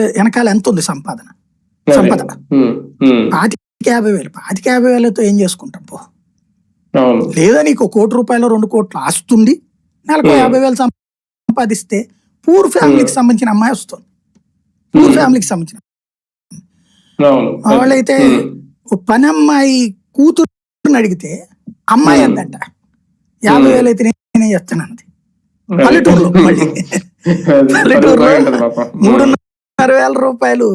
వెనకాల ఎంత ఉంది సంపాదన. సంపద పాతిక యాభై వేలు. పాతిక యాభై వేలతో ఏం చేసుకుంటాం పో? లేదా నీకు కోటి రూపాయలు రెండు కోట్లు ఆస్తుంది. నెలకు. యాభై వేలు సంపాదిస్తే పూర్ ఫ్యామిలీకి సంబంధించిన అమ్మాయి వస్తుంది. పూర్. ఫ్యామిలీకి సంబంధించిన వాళ్ళైతే పని అమ్మాయి కూతురుని అడిగితే అమ్మాయి. అందంట. యాభై. వేలు అయితే నేనే పల్లెటూరులో మళ్ళీ. అది. పల్లెటూరులో పది మూడున్నర వేల రూపాయలు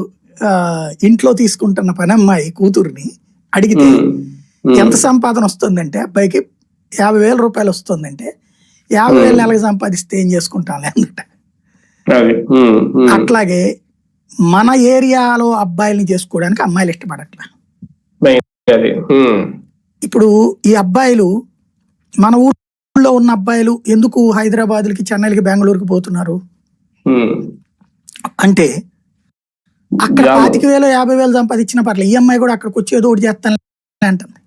ఇంట్లో తీసుకుంటున్న పని అమ్మాయి కూతురుని అడిగితే ఎంత సంపాదన వస్తుందంటే అబ్బాయికి యాభై వేల రూపాయలు వస్తుందంటే యాభై వేలు. నెలకు సంపాదిస్తే ఏం చేసుకుంటాంలే అన్నట అట్లాగే మన ఏరియాలో అబ్బాయిల్ని చేసుకోవడానికి అమ్మాయిలు ఇష్టపడట్లా. ఇప్పుడు ఈ అబ్బాయిలు మన ఊళ్ళో ఉన్న అబ్బాయిలు ఎందుకు హైదరాబాద్కి చెన్నైకి బెంగళూరుకి పోతున్నారు? అంటే అక్కడ. పాతిక వేలు యాభై వేలు సంపాదించిన పర్లేదు. ఈ అమ్మాయి కూడా అక్కడికి వచ్చి ఏదో ఒకటి చేస్తాను అంటుంది.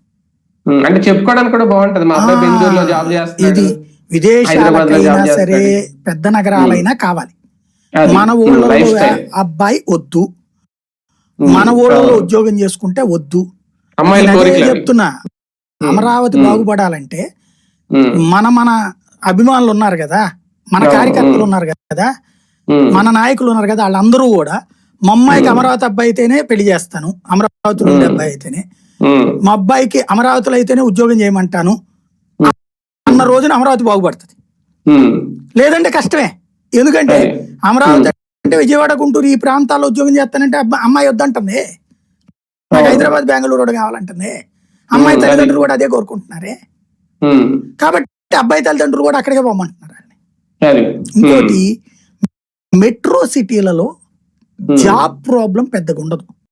అంటే చెప్పుకోవడానికి కూడా బాగుంటది. మా అబ్బాయి బెంగళూరులో జాబ్ చేస్తున్నాడు. ఇది విదేశాలకైనా సరే చేస్తాడు. పెద్ద నగరాలైనా కావాలి. మన ఊళ్ళో. అబ్బాయి వద్దు. మన ఊళ్ళో. ఉద్యోగం చేసుకుంటే వద్దు. చెప్తున్నా. అమరావతి బాగుపడాలంటే మన మన అభిమానులు ఉన్నారు కదా. మన కార్యకర్తలు. ఉన్నారు కదా. మన నాయకులు ఉన్నారు కదా. వాళ్ళందరూ కూడా మా అమ్మాయికి. అమరావతి అబ్బాయి అయితేనే పెళ్ళి చేస్తాను. అమరావతిలో ఉండే. అబ్బాయి అయితేనే. మా అబ్బాయికి అమరావతిలో అయితేనే ఉద్యోగం చేయమంటాను. అన్న రోజున అమరావతి బాగుపడుతుంది. లేదంటే కష్టమే. ఎందుకంటే. అమరావతి అంటే విజయవాడ గుంటూరు ఈ ప్రాంతాల్లో ఉద్యోగం చేస్తానంటే అమ్మాయి వద్దంటుంది. నాకు. హైదరాబాద్ బెంగళూరు కూడా కావాలంటుంది. అమ్మాయి తల్లిదండ్రులు కూడా అదే కోరుకుంటున్నారే. కాబట్టి అబ్బాయి తల్లిదండ్రులు కూడా అక్కడికే పోమంటున్నారు ఇంకోటి మెట్రో సిటీలలో జాబ్ ప్రాబ్లం పెద్దగా ఉండదు